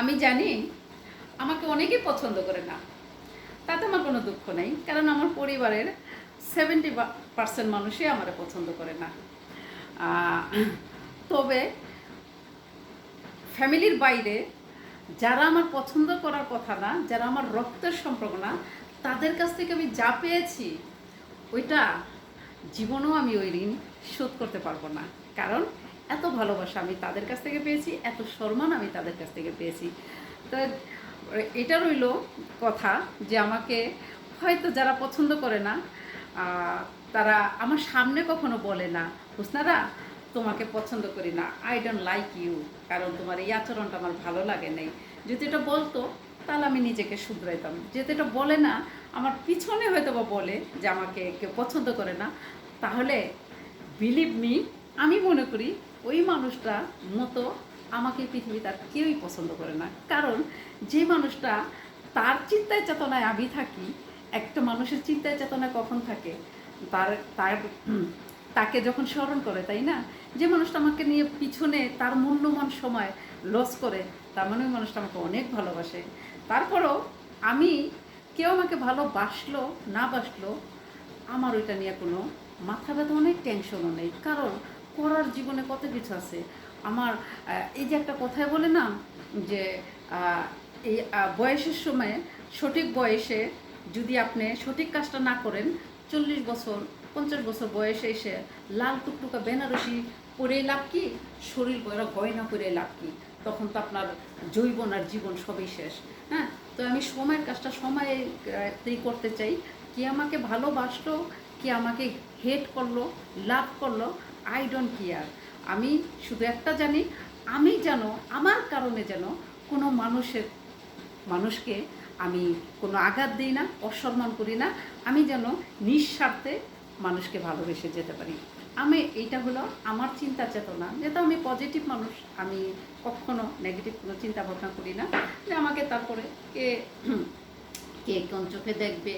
আমি জানি আমাকে অনেকেই পছন্দ করে না। তাতে আমার কোনো দুঃখ নেই, কারণ আমার পরিবারের সেভেন্টি পার্সেন্ট মানুষই আমার পছন্দ করে না। তবে ফ্যামিলির বাইরে যারা আমার পছন্দ করার কথা না, যারা আমার রক্তের সম্পর্ক না, তাদের কাছ থেকে আমি যা পেয়েছি, ওইটা জীবনেও আমি ওই ঋণ শোধ করতে পারব না। কারণ এত ভালোবাসা আমি তাদের কাছ থেকে পেয়েছি, এত সম্মান আমি তাদের কাছ থেকে পেয়েছি। তো এটা রইল কথা যে আমাকে হয়তো যারা পছন্দ করে না তারা আমার সামনে কখনো বলে না, হুসনারা, তোমাকে পছন্দ করি না আই ডোন্ট লাইক ইউ কারণ তোমার এই আচরণটা আমার ভালো লাগে নাই। যদি এটা বলতো, তাহলে আমি নিজেকে শুধরাইতাম। যেহেতু এটা বলে না, আমার পিছনে হয়তো বা বলে যে আমাকে কেউ পছন্দ করে না, তাহলে বিলিভ মি আমি মনে করি ওই মানুষটা মতো আমাকে পৃথিবীতে আর কেউই পছন্দ করে না। কারণ যে মানুষটা তার চিন্তায় চেতনায় আমি থাকি, একটা মানুষের চিন্তায় চেতনায় কখন থাকে? তার তার তাকে যখন স্মরণ করে, তাই না? যে মানুষটা আমাকে নিয়ে পিছনে তার মূল্যমান সময় লস করে, তার মানে ওই মানুষটা আমাকে অনেক ভালোবাসে। তারপরও আমি কেউ আমাকে ভালোবাসলো, না বাসলো, আমার ওইটা নিয়ে কোনো মাথা ব্যথা অনেক টেনশনও নেই। কারণ করার জীবনে কত কিছু আছে? আমার এই যে একটা কথায় বলে না, যে এই বয়সের সময়ে সঠিক বয়সে যদি আপনি সঠিক কাজটা না করেন, চল্লিশ বছর, পঞ্চাশ বছর বয়সে এসে লাল টুকটুকা বেনারসি পরে লাভ কি? শরীর বয়রা গয়না করে লাভ কি? তখন তো আপনার জৈবন আর জীবন সবই শেষ হ্যাঁ? তো আমি সময়ের কাজটা সময়েতেই করতে চাই। কি আমাকে ভালোবাসলো, কি আমাকে হেট করল লাভ করল আই ডোন্ট কেয়ার আমি শুধু একটা জানি, আমি যেন, আমার কারণে যেন কোনো মানুষের, মানুষকে আমি কোনো আঘাত দিই না, অসম্মান করি না, আমি যেন নিঃস্বার্থে মানুষকে ভালোবেসে যেতে পারি। আমি, এইটা হলো আমার চিন্তা চেতনা। যেহেতু আমি পজিটিভ মানুষ, আমি কখনো নেগেটিভ কোনো চিন্তা ভাবনা করি না। যে আমাকে তারপরে কে কে কোন চোখে দেখবে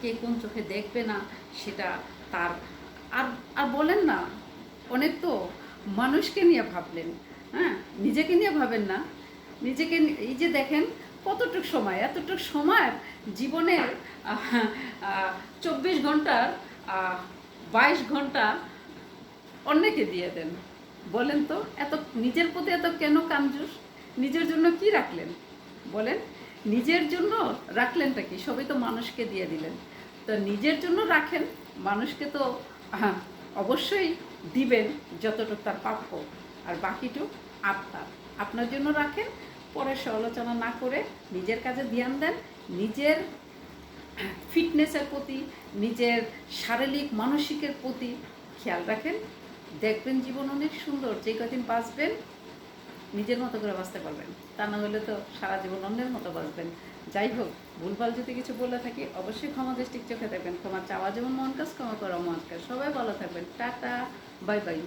কে কোন চোখে দেখবে না, সেটা তার আর আর বলেন না, অনেক তো মানুষকে নিয়ে ভাবলেন হ্যাঁ? নিজেকে নিয়ে ভাবেন না। নিজেকে এই যে দেখেন কতটুক সময়, এতটুক সময় জীবনের চব্বিশ ঘণ্টার বাইশ ঘণ্টা অন্যকে দিয়ে দেন। বলেন তো, এত, নিজের প্রতি এত কেন কাঞ্জুস নিজের জন্য কি রাখলেন? বলেন, নিজের জন্য রাখলেনটা কি? সবই তো মানুষকে দিয়ে দিলেন। তো নিজের জন্য রাখেন, মানুষকে তো অবশ্যই দিবেন যতটুকু তার প্রাপ্য, আর বাকিটুক আপনার। আপনার জন্য রাখেন, পরে সমালোচনা না করে নিজের কাজে ধ্যান দেন, নিজের ফিটনেসের প্রতি, নিজের শারীরিক, মানসিকের প্রতি খেয়াল রাখেন, দেখবেন জীবন অনেক সুন্দর যে কদিন বাঁচবেন নিজের মতো করে বাঁচতে পারবেন। তা না হলে তো সারা জীবন অন্যের মতো বাঁচবেন। যাই হোক, ভুলভাল যদি কিছু বলে থাকি, অবশ্যই ক্ষমা দৃষ্টি চোখে থাকবেন ক্ষমা চাওয়া যেমন মন কাজ, ক্ষমা করা মন কাজ। সবাই ভালো থাকবেন। Tata, bye bye.